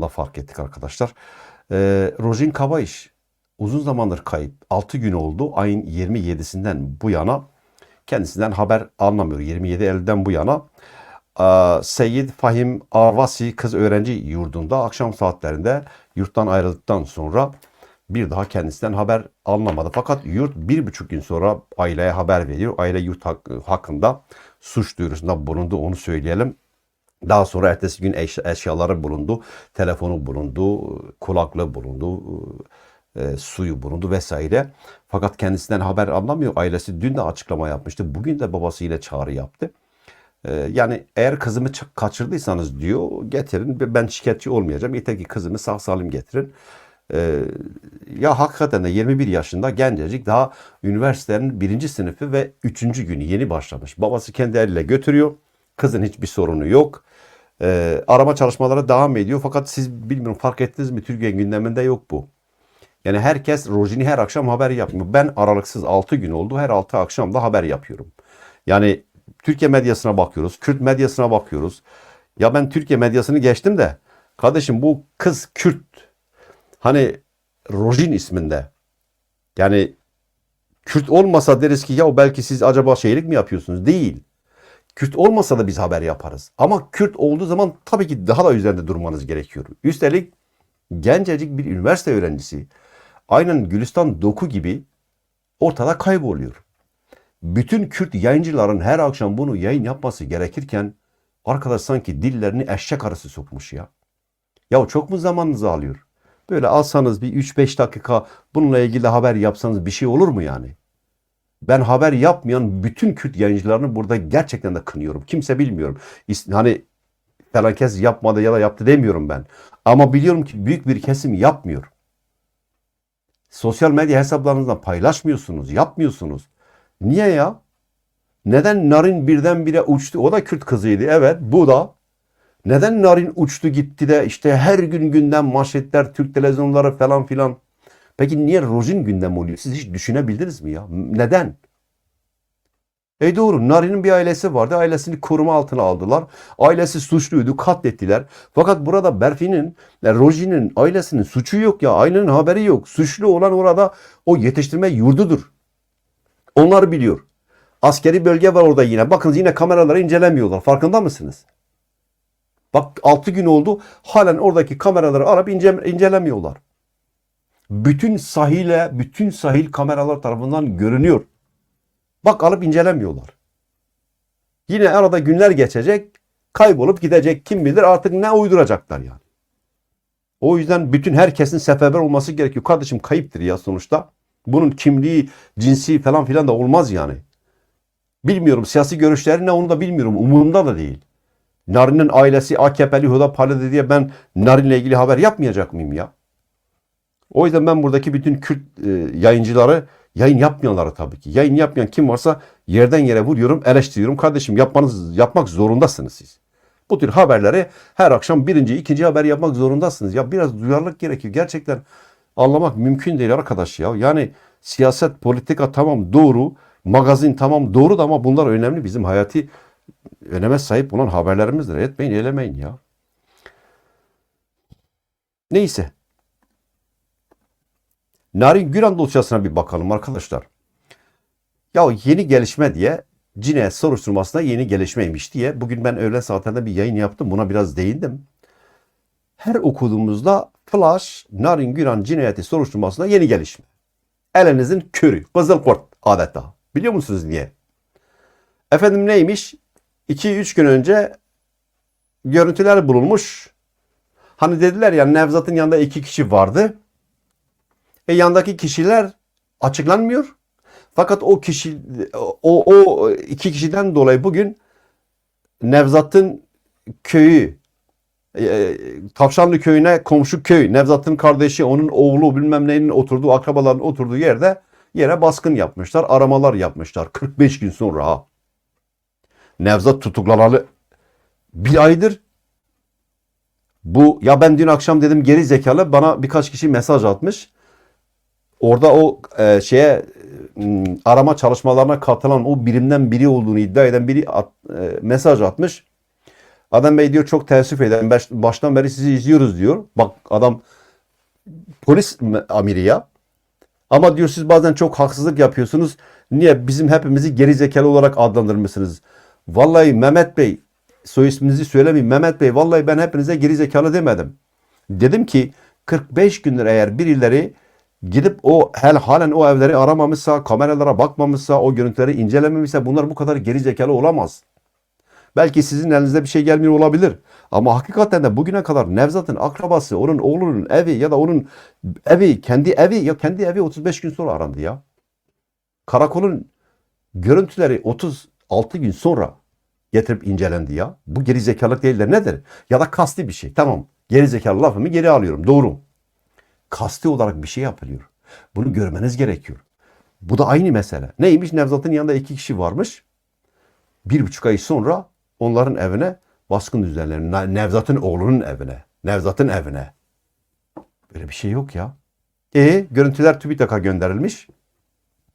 anda fark ettik arkadaşlar. Ee, Rojin Kabayış uzun zamandır kayıp. 6 gün oldu. Ayın 27'sinden bu yana kendisinden haber alınamıyor. 27 Eylül'den bu yana. Ee, Seyyid Fahim Arvasi kız öğrenci yurdunda akşam saatlerinde yurttan ayrıldıktan sonra bir daha kendisinden haber alınamadı. Fakat yurt bir buçuk gün sonra aileye haber veriyor. Aile yurt hak- hakkında suç duyurusunda bulundu onu söyleyelim. Daha sonra ertesi gün eş- eşyaları bulundu, telefonu bulundu, kulaklığı bulundu, e, suyu bulundu vesaire. Fakat kendisinden haber anlamıyor. Ailesi dün de açıklama yapmıştı. Bugün de babası yine çağrı yaptı. E, yani eğer kızımı kaçırdıysanız diyor getirin ben şikayetçi olmayacağım. Yeter ki kızımı sağ salim getirin. E, ya hakikaten de 21 yaşında gencecik daha üniversitenin birinci sınıfı ve üçüncü günü yeni başlamış. Babası kendi eliyle götürüyor. Kızın hiçbir sorunu yok. Ee, arama çalışmaları devam ediyor. Fakat siz bilmiyorum fark ettiniz mi Türkiye gündeminde yok bu. Yani herkes Rojin'i her akşam haber yapmıyor. Ben aralıksız 6 gün oldu. Her 6 akşam da haber yapıyorum. Yani Türkiye medyasına bakıyoruz. Kürt medyasına bakıyoruz. Ya ben Türkiye medyasını geçtim de kardeşim bu kız Kürt. Hani Rojin isminde. Yani Kürt olmasa deriz ki ya belki siz acaba şeylik mi yapıyorsunuz? Değil. Kürt olmasa da biz haber yaparız. Ama Kürt olduğu zaman tabii ki daha da üzerinde durmanız gerekiyor. Üstelik gencecik bir üniversite öğrencisi aynen Gülistan Doku gibi ortada kayboluyor. Bütün Kürt yayıncıların her akşam bunu yayın yapması gerekirken arkadaş sanki dillerini eşek arası sokmuş ya. Ya çok mu zamanınızı alıyor? Böyle alsanız bir 3-5 dakika bununla ilgili haber yapsanız bir şey olur mu yani? Ben haber yapmayan bütün Kürt yayıncılarını burada gerçekten de kınıyorum. Kimse bilmiyorum. Hani falan kes yapmadı ya da yaptı demiyorum ben. Ama biliyorum ki büyük bir kesim yapmıyor. Sosyal medya hesaplarınızdan paylaşmıyorsunuz, yapmıyorsunuz. Niye ya? Neden Narin birdenbire uçtu? O da Kürt kızıydı. Evet, bu da. Neden Narin uçtu gitti de işte her gün gündem manşetler, Türk televizyonları falan filan. Peki niye Rojin gündem oluyor? Siz hiç düşünebildiniz mi ya? Neden? E doğru. Narin'in bir ailesi vardı. Ailesini koruma altına aldılar. Ailesi suçluydu. Katlettiler. Fakat burada Berfi'nin, e, Rojin'in ailesinin suçu yok ya. Ailenin haberi yok. Suçlu olan orada o yetiştirme yurdudur. Onlar biliyor. Askeri bölge var orada yine. Bakın yine kameraları incelemiyorlar. Farkında mısınız? Bak 6 gün oldu. Halen oradaki kameraları alıp ince, incelemiyorlar bütün sahile, bütün sahil kameralar tarafından görünüyor. Bak alıp incelemiyorlar. Yine arada günler geçecek, kaybolup gidecek kim bilir artık ne uyduracaklar yani. O yüzden bütün herkesin seferber olması gerekiyor. Kardeşim kayıptır ya sonuçta. Bunun kimliği, cinsi falan filan da olmaz yani. Bilmiyorum siyasi görüşleri ne onu da bilmiyorum. Umurumda da değil. Narin'in ailesi AKP'li Hüdaparlı diye ben Narin'le ilgili haber yapmayacak mıyım ya? O yüzden ben buradaki bütün Kürt e, yayıncıları yayın yapmayanları tabii ki. Yayın yapmayan kim varsa yerden yere vuruyorum, eleştiriyorum. Kardeşim yapmanız yapmak zorundasınız siz. Bu tür haberleri her akşam birinci, ikinci haber yapmak zorundasınız. Ya biraz duyarlılık gerekiyor. Gerçekten anlamak mümkün değil arkadaş ya. Yani siyaset, politika tamam doğru, magazin tamam doğru da ama bunlar önemli. Bizim hayati öneme sahip olan haberlerimizdir. Etmeyin, elemeyin ya. Neyse. Narin Güran dosyasına bir bakalım arkadaşlar. Ya yeni gelişme diye cinayet soruşturmasına yeni gelişmeymiş diye bugün ben öğlen saatlerinde bir yayın yaptım. Buna biraz değindim. Her okuduğumuzda flash Narin Güran cinayeti soruşturmasına yeni gelişme. Elinizin körü, kızıl kurt adeta. Biliyor musunuz niye? Efendim neymiş? 2-3 gün önce görüntüler bulunmuş. Hani dediler ya Nevzat'ın yanında iki kişi vardı. E yandaki kişiler açıklanmıyor. Fakat o kişi o, o iki kişiden dolayı bugün Nevzat'ın köyü e, Tavşanlı köyüne komşu köy Nevzat'ın kardeşi onun oğlu bilmem neyin oturduğu akrabaların oturduğu yerde yere baskın yapmışlar. Aramalar yapmışlar 45 gün sonra ha. Nevzat tutuklanalı bir aydır bu ya ben dün akşam dedim geri zekalı bana birkaç kişi mesaj atmış. Orada o e, şeye arama çalışmalarına katılan o birimden biri olduğunu iddia eden biri at- e, mesaj atmış. Adam Bey diyor çok teessüf ederim. Baş- Baştan beri sizi izliyoruz diyor. Bak adam polis amiri ya. Ama diyor siz bazen çok haksızlık yapıyorsunuz. Niye bizim hepimizi geri zekalı olarak adlandırmışsınız? Vallahi Mehmet Bey soy isminizi söylemeyeyim. Mehmet Bey vallahi ben hepinize geri zekalı demedim. Dedim ki 45 gündür eğer birileri gidip o hel halen o evleri aramamışsa, kameralara bakmamışsa, o görüntüleri incelememişse bunlar bu kadar geri zekalı olamaz. Belki sizin elinizde bir şey gelmiyor olabilir. Ama hakikaten de bugüne kadar Nevzat'ın akrabası, onun oğlunun evi ya da onun evi, kendi evi ya kendi evi 35 gün sonra arandı ya. Karakolun görüntüleri 36 gün sonra getirip incelendi ya. Bu geri zekalık değil de nedir? Ya da kasti bir şey. Tamam. Geri zekalı lafımı geri alıyorum. Doğru. Kasti olarak bir şey yapılıyor. Bunu görmeniz gerekiyor. Bu da aynı mesele. Neymiş? Nevzat'ın yanında iki kişi varmış. Bir buçuk ay sonra onların evine baskın düzenlenmiş. Nevzat'ın oğlunun evine. Nevzat'ın evine. Böyle bir şey yok ya. E görüntüler TÜBİTAK'a gönderilmiş.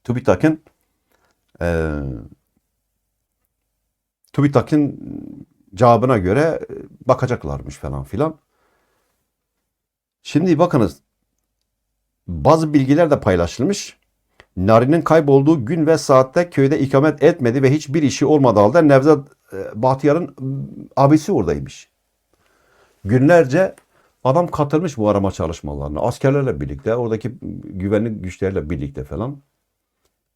TÜBİTAK'ın eee TÜBİTAK'ın cevabına göre e, bakacaklarmış falan filan. Şimdi bakınız bazı bilgiler de paylaşılmış. Nari'nin kaybolduğu gün ve saatte köyde ikamet etmedi ve hiçbir işi olmadığı halde Nevzat e, Bahtiyar'ın abisi oradaymış. Günlerce adam katılmış bu arama çalışmalarına. Askerlerle birlikte, oradaki güvenlik güçlerle birlikte falan.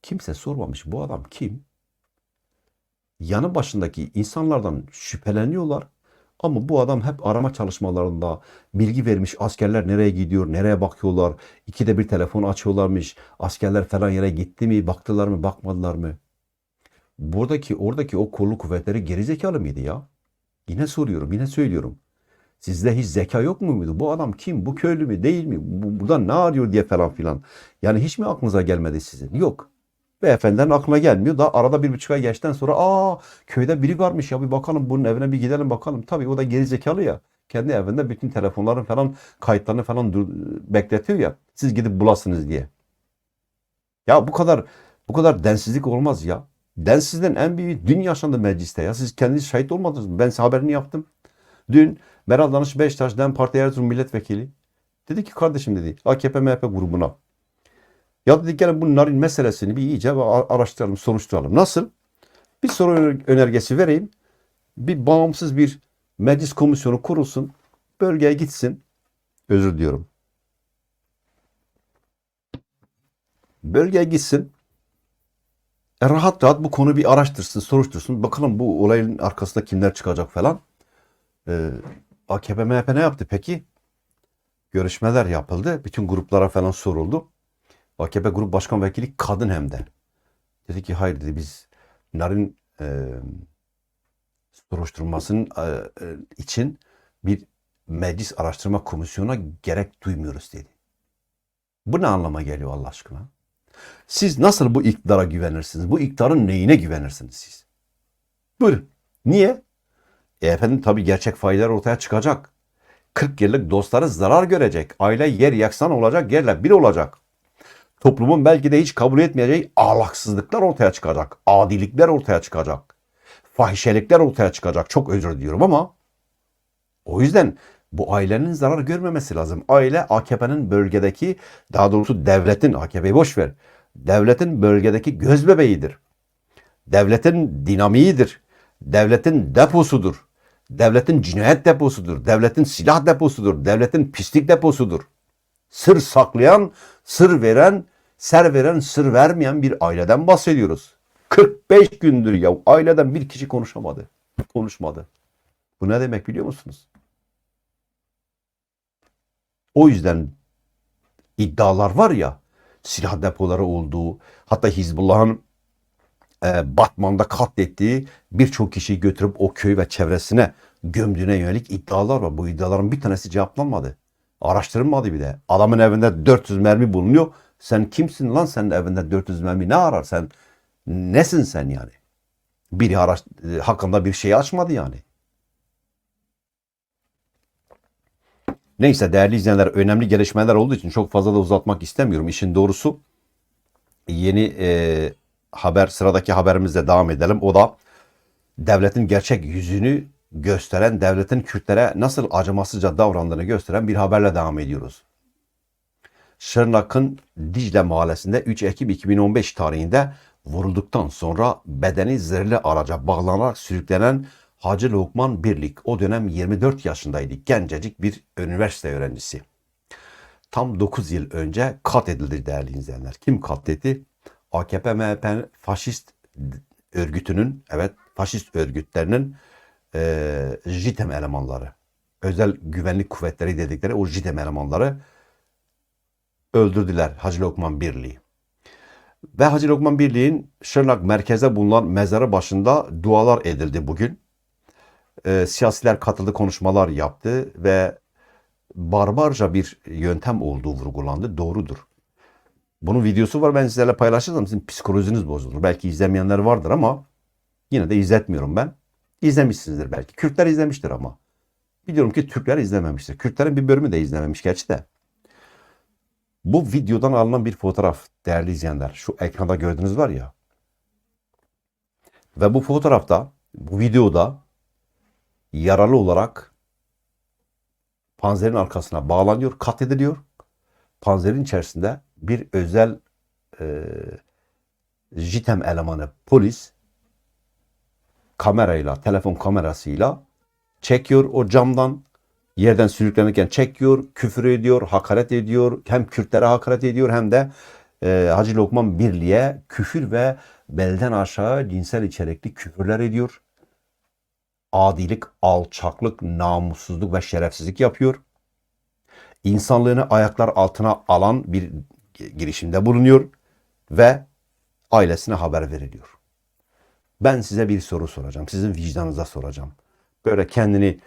Kimse sormamış bu adam kim? yanı başındaki insanlardan şüpheleniyorlar. Ama bu adam hep arama çalışmalarında bilgi vermiş. Askerler nereye gidiyor, nereye bakıyorlar. İkide bir telefon açıyorlarmış. Askerler falan yere gitti mi, baktılar mı, bakmadılar mı? Buradaki, oradaki o kolluk kuvvetleri gerizekalı mıydı ya? Yine soruyorum, yine söylüyorum. Sizde hiç zeka yok mu muydu? Bu adam kim? Bu köylü mü? Değil mi? Bu, burada ne arıyor diye falan filan. Yani hiç mi aklınıza gelmedi sizin? Yok. Beyefendinin aklına gelmiyor. Da arada bir buçuk ay geçten sonra aa köyde biri varmış ya bir bakalım bunun evine bir gidelim bakalım. Tabii o da geri zekalı ya. Kendi evinde bütün telefonların falan kayıtlarını falan bekletiyor ya. Siz gidip bulasınız diye. Ya bu kadar bu kadar densizlik olmaz ya. Densizliğin en büyüğü dün yaşandı mecliste ya. Siz kendiniz şahit olmadınız mı? Ben size haberini yaptım. Dün Meral Danış Beştaş DEM Parti Erzurum Milletvekili dedi ki kardeşim dedi AKP MHP grubuna ya dedik gelin bu narin meselesini bir iyice araştıralım, soruşturalım. Nasıl? Bir soru öner- önergesi vereyim. Bir bağımsız bir meclis komisyonu kurulsun. Bölgeye gitsin. Özür diliyorum. Bölgeye gitsin. E, rahat rahat bu konuyu bir araştırsın, soruştursun. Bakalım bu olayın arkasında kimler çıkacak falan. Ee, AKP MHP ne yaptı peki? Görüşmeler yapıldı. Bütün gruplara falan soruldu. AKP Grup Başkan Vekili kadın hem de. Dedi ki hayır dedi biz Narin e, soruşturmasının e, e, için bir meclis araştırma komisyonuna gerek duymuyoruz dedi. Bu ne anlama geliyor Allah aşkına? Siz nasıl bu iktidara güvenirsiniz? Bu iktidarın neyine güvenirsiniz siz? Buyurun. Niye? E efendim tabii gerçek failler ortaya çıkacak. 40 yıllık dostları zarar görecek. Aile yer yaksan olacak, yerle bir olacak toplumun belki de hiç kabul etmeyeceği ahlaksızlıklar ortaya çıkacak. Adilikler ortaya çıkacak. Fahişelikler ortaya çıkacak. Çok özür diliyorum ama o yüzden bu ailenin zarar görmemesi lazım. Aile AKP'nin bölgedeki daha doğrusu devletin AKP'yi boş ver. Devletin bölgedeki göz bebeğidir. Devletin dinamiğidir. Devletin deposudur. Devletin cinayet deposudur. Devletin silah deposudur. Devletin pislik deposudur sır saklayan, sır veren, ser veren, sır vermeyen bir aileden bahsediyoruz. 45 gündür ya aileden bir kişi konuşamadı. Konuşmadı. Bu ne demek biliyor musunuz? O yüzden iddialar var ya silah depoları olduğu hatta Hizbullah'ın e, Batman'da katlettiği birçok kişiyi götürüp o köy ve çevresine gömdüğüne yönelik iddialar var. Bu iddiaların bir tanesi cevaplanmadı. Araştırılmadı bir de. Adamın evinde 400 mermi bulunuyor. Sen kimsin lan senin evinde 400 mermi ne arar sen? Nesin sen yani? Biri araş e, hakkında bir şey açmadı yani. Neyse değerli izleyenler önemli gelişmeler olduğu için çok fazla da uzatmak istemiyorum. İşin doğrusu yeni e, haber sıradaki haberimizle devam edelim. O da devletin gerçek yüzünü gösteren, devletin Kürtlere nasıl acımasızca davrandığını gösteren bir haberle devam ediyoruz. Şırnak'ın Dicle mahallesinde 3 Ekim 2015 tarihinde vurulduktan sonra bedeni zırhlı araca bağlanarak sürüklenen Hacı Lokman Birlik o dönem 24 yaşındaydı. Gencecik bir üniversite öğrencisi. Tam 9 yıl önce katledildi değerli izleyenler. Kim katletti? AKP MHP faşist örgütünün, evet faşist örgütlerinin eee JITEM elemanları, özel güvenlik kuvvetleri dedikleri o JITEM elemanları öldürdüler Hacı Lokman Birliği. Ve Hacı Lokman Birliği'nin Şırnak merkezde bulunan mezarı başında dualar edildi bugün. Eee, siyasiler katıldı, konuşmalar yaptı ve barbarca bir yöntem olduğu vurgulandı. Doğrudur. Bunun videosu var ben sizlerle paylaşırsam sizin psikolojiniz bozulur. Belki izlemeyenler vardır ama yine de izletmiyorum ben. İzlemişsinizdir belki. Kürtler izlemiştir ama. Biliyorum ki Türkler izlememiştir. Kürtlerin bir bölümü de izlememiş gerçi de. Bu videodan alınan bir fotoğraf değerli izleyenler. Şu ekranda gördüğünüz var ya. Ve bu fotoğrafta, bu videoda yaralı olarak panzerin arkasına bağlanıyor, katlediliyor. Panzerin içerisinde bir özel e, JITEM elemanı polis kamerayla, telefon kamerasıyla çekiyor o camdan yerden sürüklenirken çekiyor, küfür ediyor, hakaret ediyor. Hem Kürtlere hakaret ediyor hem de e, Hacı Lokman Birliğe küfür ve belden aşağı cinsel içerikli küfürler ediyor. Adilik, alçaklık, namussuzluk ve şerefsizlik yapıyor. İnsanlığını ayaklar altına alan bir girişimde bulunuyor ve ailesine haber veriliyor. Ben size bir soru soracağım. Sizin vicdanınıza soracağım. Böyle kendini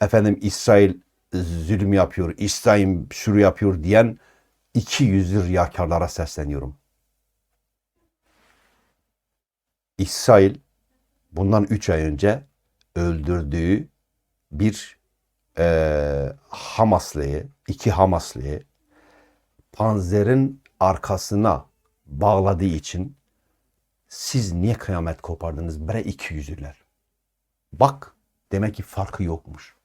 efendim İsrail zulüm yapıyor, İsrail şunu yapıyor diyen iki yüzlü riyakarlara sesleniyorum. İsrail bundan üç ay önce öldürdüğü bir e, Hamaslıyı, iki Hamaslıyı panzerin arkasına bağladığı için siz niye kıyamet kopardınız bre iki yüzlüler? Bak demek ki farkı yokmuş.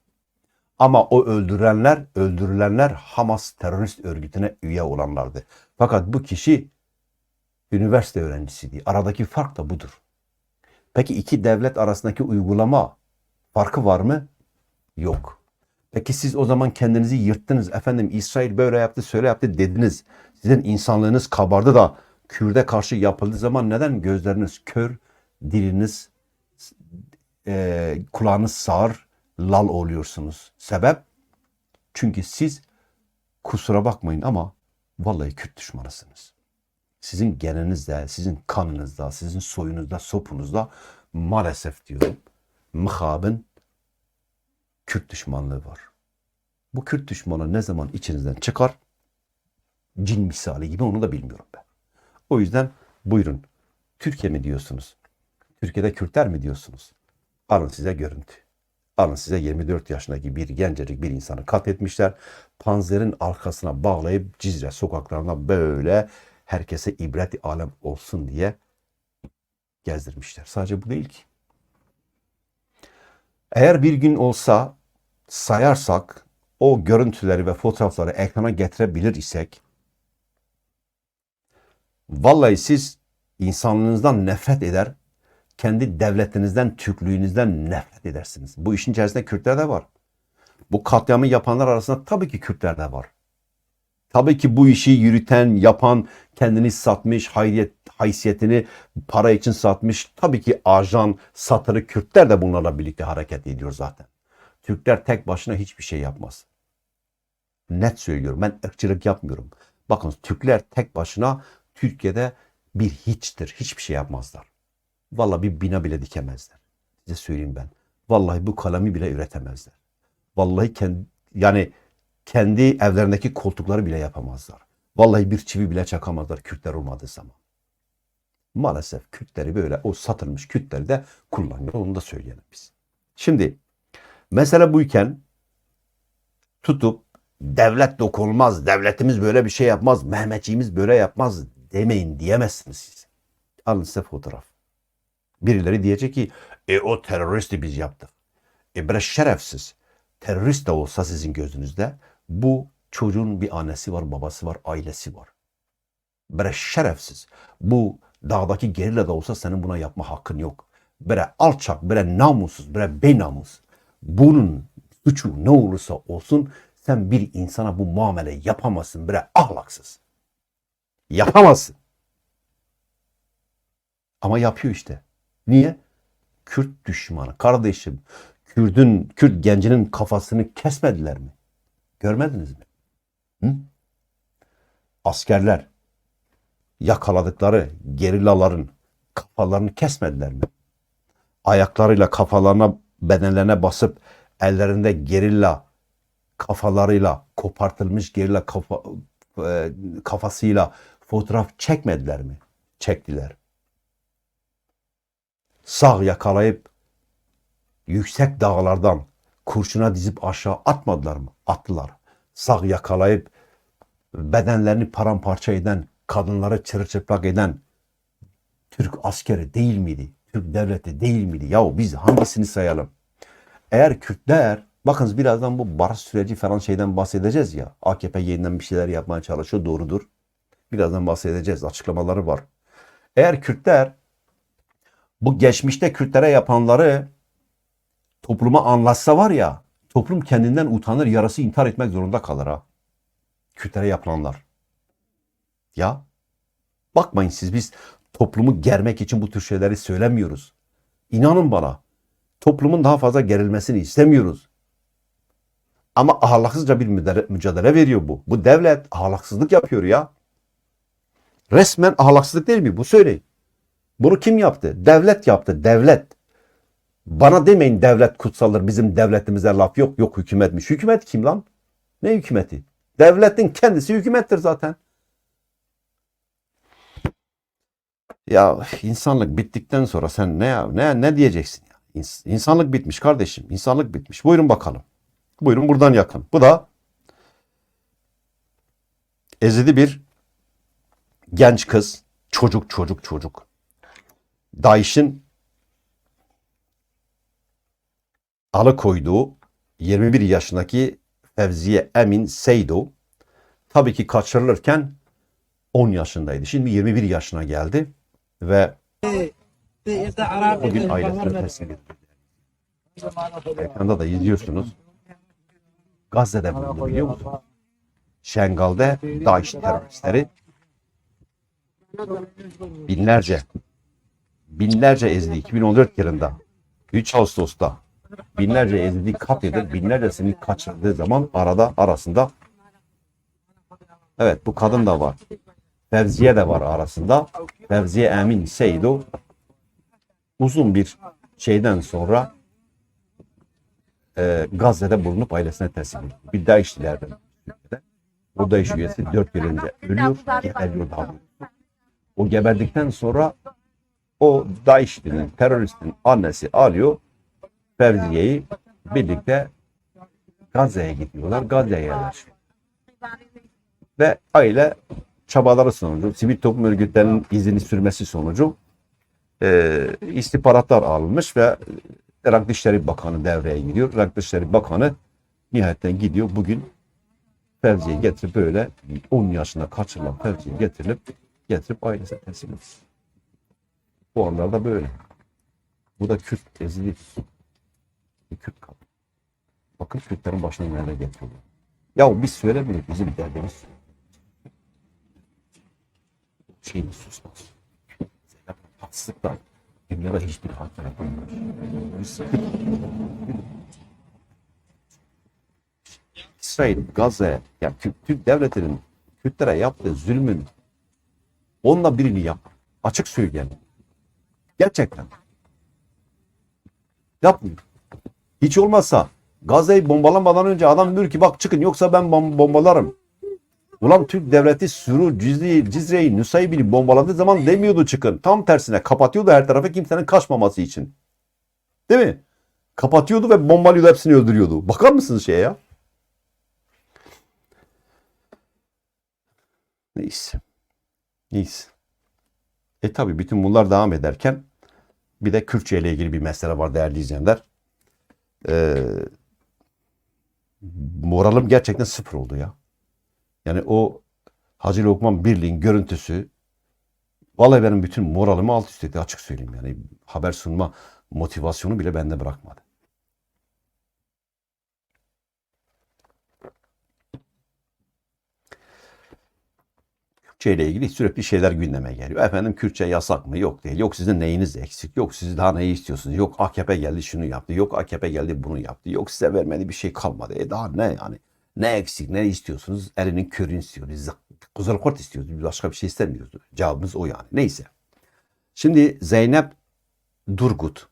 Ama o öldürenler, öldürülenler Hamas terörist örgütüne üye olanlardı. Fakat bu kişi üniversite öğrencisiydi. Aradaki fark da budur. Peki iki devlet arasındaki uygulama farkı var mı? Yok. Peki siz o zaman kendinizi yırttınız. Efendim İsrail böyle yaptı, şöyle yaptı dediniz. Sizin insanlığınız kabardı da Kürde karşı yapıldığı zaman neden gözleriniz kör, diliniz, e, kulağınız sağır, lal oluyorsunuz? Sebep? Çünkü siz kusura bakmayın ama vallahi Kürt düşmanısınız. Sizin geninizde, sizin kanınızda, sizin soyunuzda, sopunuzda maalesef diyorum mıhabın Kürt düşmanlığı var. Bu Kürt düşmanı ne zaman içinizden çıkar? Cin misali gibi onu da bilmiyorum ben. O yüzden buyurun. Türkiye mi diyorsunuz? Türkiye'de Kürtler mi diyorsunuz? Alın size görüntü. Alın size 24 yaşındaki bir gencecik bir insanı katletmişler. Panzerin arkasına bağlayıp Cizre sokaklarına böyle herkese ibret alem olsun diye gezdirmişler. Sadece bu değil ki. Eğer bir gün olsa sayarsak o görüntüleri ve fotoğrafları ekrana getirebilir isek vallahi siz insanlığınızdan nefret eder, kendi devletinizden, Türklüğünüzden nefret edersiniz. Bu işin içerisinde Kürtler de var. Bu katliamı yapanlar arasında tabii ki Kürtler de var. Tabii ki bu işi yürüten, yapan, kendini satmış, hayriyet, haysiyetini para için satmış. Tabii ki ajan, satırı Kürtler de bunlarla birlikte hareket ediyor zaten. Türkler tek başına hiçbir şey yapmaz. Net söylüyorum. Ben ırkçılık yapmıyorum. Bakın Türkler tek başına Türkiye'de bir hiçtir. Hiçbir şey yapmazlar. Vallahi bir bina bile dikemezler. Size söyleyeyim ben. Vallahi bu kalemi bile üretemezler. Vallahi kendi, yani kendi evlerindeki koltukları bile yapamazlar. Vallahi bir çivi bile çakamazlar Kürtler olmadığı zaman. Maalesef Kürtleri böyle o satılmış Kürtleri de kullanıyor. Onu da söyleyelim biz. Şimdi mesele buyken tutup devlet dokunulmaz, devletimiz böyle bir şey yapmaz, Mehmetçiğimiz böyle yapmaz demeyin diyemezsiniz siz. Alın size fotoğraf. Birileri diyecek ki e o teröristi biz yaptık. E bre şerefsiz. Terörist de olsa sizin gözünüzde bu çocuğun bir annesi var, babası var, ailesi var. Bre şerefsiz. Bu dağdaki gerilla da olsa senin buna yapma hakkın yok. Bre alçak, bre namussuz, bre benamus. Bunun suçu ne olursa olsun sen bir insana bu muamele yapamazsın bre ahlaksız. Yapamazsın. Ama yapıyor işte. Niye? Kürt düşmanı. Kardeşim, Kürt'ün, Kürt gencinin kafasını kesmediler mi? Görmediniz mi? Hı? Askerler yakaladıkları gerillaların kafalarını kesmediler mi? Ayaklarıyla kafalarına, bedenlerine basıp ellerinde gerilla kafalarıyla kopartılmış gerilla kafa, e, kafasıyla fotoğraf çekmediler mi? Çektiler. Sağ yakalayıp yüksek dağlardan kurşuna dizip aşağı atmadılar mı? Attılar. Sağ yakalayıp bedenlerini paramparça eden, kadınları çırılçıplak eden Türk askeri değil miydi? Türk devleti değil miydi? Yahu biz hangisini sayalım? Eğer Kürtler, bakınız birazdan bu barış süreci falan şeyden bahsedeceğiz ya. AKP yeniden bir şeyler yapmaya çalışıyor, doğrudur. Birazdan bahsedeceğiz, açıklamaları var. Eğer Kürtler bu geçmişte Kürtlere yapanları topluma anlatsa var ya, toplum kendinden utanır, yarası intihar etmek zorunda kalır ha. Kürtlere yapılanlar. Ya bakmayın siz biz toplumu germek için bu tür şeyleri söylemiyoruz. İnanın bana toplumun daha fazla gerilmesini istemiyoruz. Ama ahlaksızca bir mücadele veriyor bu. Bu devlet ahlaksızlık yapıyor ya. Resmen ahlaksızlık değil mi? Bu söyleyin. Bunu kim yaptı? Devlet yaptı. Devlet. Bana demeyin devlet kutsaldır. Bizim devletimize laf yok. Yok hükümetmiş. Hükümet kim lan? Ne hükümeti? Devletin kendisi hükümettir zaten. Ya insanlık bittikten sonra sen ne ne ne diyeceksin ya? İns- İnsanlık bitmiş kardeşim. İnsanlık bitmiş. Buyurun bakalım. Buyurun buradan yakın. Bu da ezidi bir genç kız. Çocuk çocuk çocuk. DAEŞ'in alıkoyduğu 21 yaşındaki Fevziye Emin Seydo tabii ki kaçırılırken 10 yaşındaydı. Şimdi 21 yaşına geldi ve bugün ailesine teslim edildi. Ekranda da izliyorsunuz. Gazze'de bulundu biliyor musun? Şengal'de DAEŞ teröristleri binlerce binlerce ezdi 2014 yılında 3 Ağustos'ta binlerce ezdi katledip binlercesini kaçırdığı zaman arada arasında evet bu kadın da var. Fevziye de var arasında. Fevziye Emin Seydo uzun bir şeyden sonra e, Gazze'de bulunup ailesine teslim edildi. Bir DAEŞ'lilerden. O DAEŞ üyesi 4 yıl önce ölüyor. Geberiyor daha. O geberdikten sonra o DAEŞ'linin, teröristin annesi alıyor Fevziye'yi birlikte Gazze'ye gidiyorlar. Gazze'ye yerleşiyor. Ve aile çabaları sonucu, sivil toplum örgütlerinin izini sürmesi sonucu e, istihbaratlar alınmış ve Irak Dışişleri Bakanı devreye giriyor. Irak Dışişleri Bakanı nihayetten gidiyor. Bugün Fevzi'yi getirip böyle 10 yaşında kaçırılan Fevzi'yi getirilip getirip ailesine teslim ediyor. Bu anlarda böyle. Bu da Kürt. Bir Kürt kadın. Bakın Kürtlerin başına neler getiriyorlar. Ya biz söylemiyoruz bizim derdimiz. Şeyimiz susmaz. Haksızlıklar. Dünyada hiçbir hak yapılmıyor. Biz İsrail, Gazze, ya Türk, Türk devletinin Kürtlere yaptığı zulmün onunla birini yap. Açık söyleyelim. Gerçekten. Yapmıyor. Hiç olmazsa Gazze'yi bombalamadan önce adam diyor ki bak çıkın yoksa ben bom- bombalarım. Ulan Türk devleti Suru, Cizre'yi, Cizre'yi, Nusaybin'i bombaladığı zaman demiyordu çıkın. Tam tersine kapatıyordu her tarafı kimsenin kaçmaması için. Değil mi? Kapatıyordu ve bombalıyordu hepsini öldürüyordu. Bakar mısınız şeye ya? Neyse. Neyse. E tabi bütün bunlar devam ederken bir de Kürtçe ile ilgili bir mesele var değerli izleyenler. e, moralim gerçekten sıfır oldu ya. Yani o Hacı Lokman Birliği'nin görüntüsü vallahi benim bütün moralimi alt üst etti açık söyleyeyim yani. Haber sunma motivasyonu bile bende bırakmadı. Kürtçe ile ilgili sürekli şeyler gündeme geliyor. Efendim Kürtçe yasak mı? Yok değil. Yok sizin neyiniz eksik? Yok siz daha neyi istiyorsunuz? Yok AKP geldi şunu yaptı. Yok AKP geldi bunu yaptı. Yok size vermedi bir şey kalmadı. E daha ne yani? Ne eksik? Ne istiyorsunuz? Elinin körünü istiyoruz. Kızıl kort istiyoruz. Biz başka bir şey istemiyoruz. Cevabımız o yani. Neyse. Şimdi Zeynep Durgut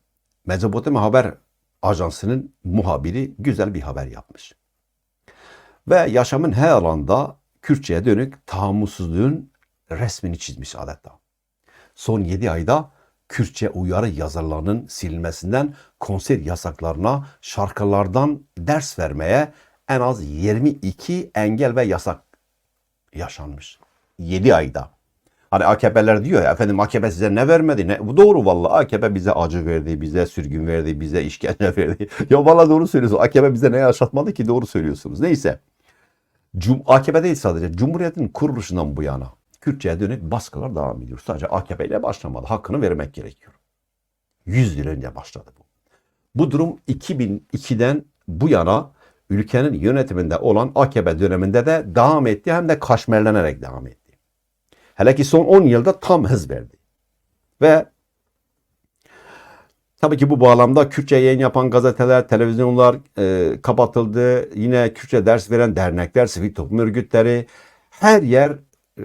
Mezopotamya Haber Ajansı'nın muhabiri güzel bir haber yapmış. Ve yaşamın her alanda Kürtçe'ye dönük tahammülsüzlüğün resmini çizmiş adeta. Son 7 ayda Kürtçe uyarı yazarlarının silinmesinden konser yasaklarına, şarkılardan ders vermeye en az 22 engel ve yasak yaşanmış. 7 ayda. Hani AKP'ler diyor ya efendim AKP size ne vermedi? Ne? Bu doğru vallahi AKP bize acı verdi, bize sürgün verdi, bize işkence verdi. ya vallahi doğru söylüyorsun. AKP bize ne yaşatmadı ki doğru söylüyorsunuz. Neyse. Cum AKP değil sadece. Cumhuriyetin kuruluşundan bu yana Kürtçe'ye dönük baskılar devam ediyor. Sadece AKP ile başlamadı. Hakkını vermek gerekiyor. 100 yıl önce başladı bu. Bu durum 2002'den bu yana ülkenin yönetiminde olan AKP döneminde de devam etti hem de kaşmerlenerek devam etti. Hele ki son 10 yılda tam hız verdi. Ve tabii ki bu bağlamda Kürtçe yayın yapan gazeteler, televizyonlar e, kapatıldı. Yine Kürtçe ders veren dernekler, sivil toplum örgütleri her yer e,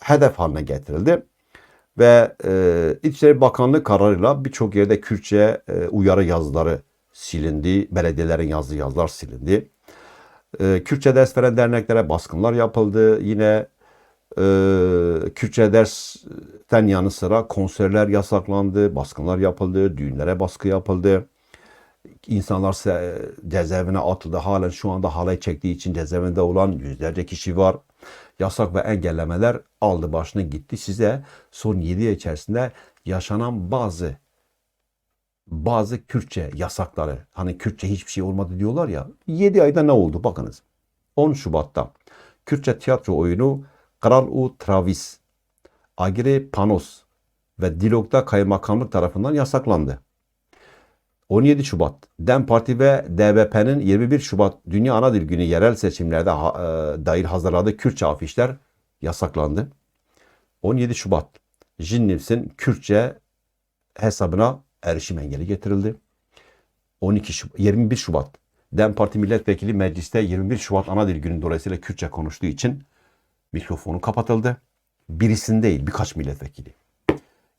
hedef haline getirildi. Ve e, İçişleri Bakanlığı kararıyla birçok yerde Kürtçe e, uyarı yazıları silindi. Belediyelerin yazdığı yazılar silindi. E, Kürtçe ders veren derneklere baskınlar yapıldı. Yine Kürtçe dersten yanı sıra konserler yasaklandı, baskınlar yapıldı, düğünlere baskı yapıldı. İnsanlar cezaevine atıldı. Halen şu anda halay çektiği için cezaevinde olan yüzlerce kişi var. Yasak ve engellemeler aldı başını gitti. Size son 7 yıl içerisinde yaşanan bazı bazı Kürtçe yasakları hani Kürtçe hiçbir şey olmadı diyorlar ya 7 ayda ne oldu bakınız 10 Şubat'ta Kürtçe tiyatro oyunu Kral U Travis Agire Panos ve Dilok'ta kaymakamlık tarafından yasaklandı. 17 Şubat DEM Parti ve DBP'nin 21 Şubat Dünya Ana Dil Günü yerel seçimlerde ha, e, dair hazırladığı Kürtçe afişler yasaklandı. 17 Şubat Jinnips'in Kürtçe hesabına erişim engeli getirildi. 12 Şubat, 21 Şubat DEM Parti milletvekili mecliste 21 Şubat ana dil günü dolayısıyla Kürtçe konuştuğu için mikrofonu kapatıldı. Birisinin değil birkaç milletvekili.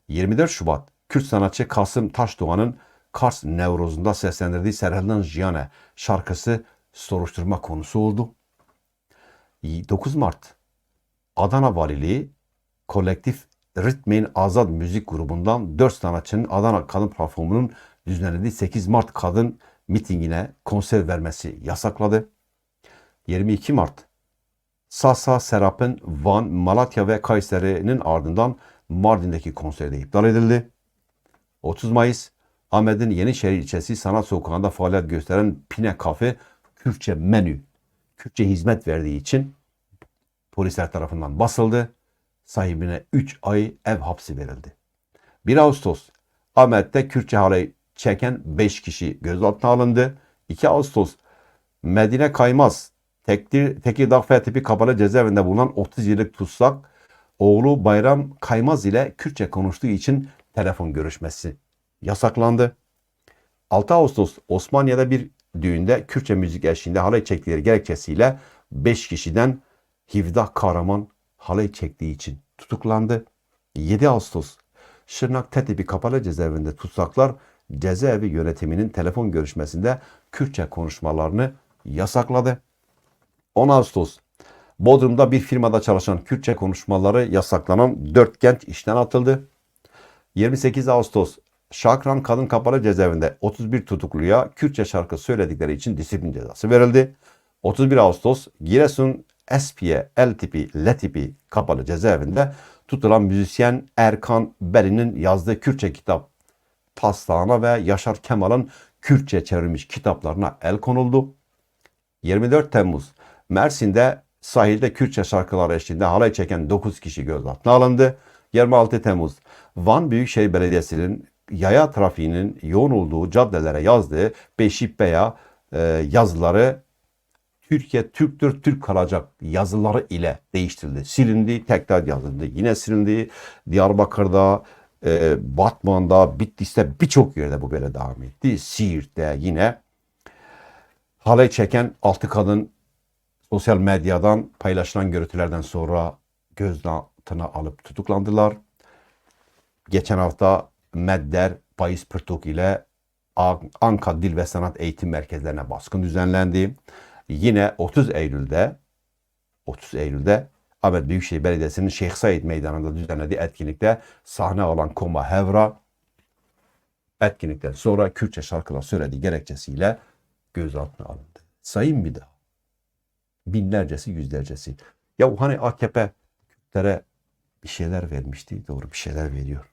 24 Şubat Kürt sanatçı Kasım Taşdoğan'ın Kars Nevroz'unda seslendirdiği Serhel'den Jiyane şarkısı soruşturma konusu oldu. 9 Mart Adana Valiliği kolektif Ritmeyin Azad Müzik grubundan 4 sanatçının Adana Kadın Platformu'nun düzenlediği 8 Mart kadın mitingine konser vermesi yasakladı. 22 Mart Sasa Serap'ın Van, Malatya ve Kayseri'nin ardından Mardin'deki konseri de iptal edildi. 30 Mayıs Ahmet'in Yenişehir ilçesi Sanat Sokağı'nda faaliyet gösteren Pine Kafe Kürtçe menü, Kürtçe hizmet verdiği için polisler tarafından basıldı. Sahibine 3 ay ev hapsi verildi. 1 Ağustos Ahmet'te Kürtçe halay çeken 5 kişi gözaltına alındı. 2 Ağustos Medine Kaymaz Tekdir, Tekirdağ F tipi kapalı cezaevinde bulunan 30 yıllık tutsak oğlu Bayram Kaymaz ile Kürtçe konuştuğu için telefon görüşmesi yasaklandı. 6 Ağustos Osmaniye'de bir düğünde Kürtçe müzik eşliğinde halay çektikleri gerekçesiyle 5 kişiden Hivdah Kahraman halay çektiği için tutuklandı. 7 Ağustos Şırnak Tetipi kapalı cezaevinde tutsaklar cezaevi yönetiminin telefon görüşmesinde Kürtçe konuşmalarını yasakladı. 10 Ağustos Bodrum'da bir firmada çalışan Kürtçe konuşmaları yasaklanan 4 genç işten atıldı. 28 Ağustos Şakran Kadın Kapalı Cezaevinde 31 tutukluya Kürtçe şarkı söyledikleri için disiplin cezası verildi. 31 Ağustos Giresun Espiye El tipi L tipi kapalı cezaevinde tutulan müzisyen Erkan Beri'nin yazdığı Kürtçe kitap Pastana ve Yaşar Kemal'ın Kürtçe çevrilmiş kitaplarına el konuldu. 24 Temmuz Mersin'de sahilde Kürtçe şarkılar eşliğinde halay çeken 9 kişi gözaltına alındı. 26 Temmuz Van Büyükşehir Belediyesi'nin yaya trafiğinin yoğun olduğu caddelere yazdığı beşik veya e, yazıları Türkiye Türktür, Türk kalacak yazıları ile değiştirildi. Silindi, tekrar yazıldı. Yine silindi. Diyarbakır'da, e, Batman'da, Bitlis'te birçok yerde bu böyle devam etti. Siirt'te yine halay çeken altı kadın sosyal medyadan paylaşılan görüntülerden sonra gözaltına alıp tutuklandılar. Geçen hafta Medder, Bayis Pırtuk ile An- Anka Dil ve Sanat Eğitim Merkezlerine baskın düzenlendi. Yine 30 Eylül'de 30 Eylül'de Ahmet Büyükşehir Belediyesi'nin Şeyh Said Meydanı'nda düzenlediği etkinlikte sahne alan Koma Hevra etkinlikten sonra Kürtçe şarkılar söylediği gerekçesiyle gözaltına alındı. Sayın bir daha. Binlercesi, yüzlercesi. Ya hani AKP Kürtlere bir şeyler vermişti. Doğru bir şeyler veriyor.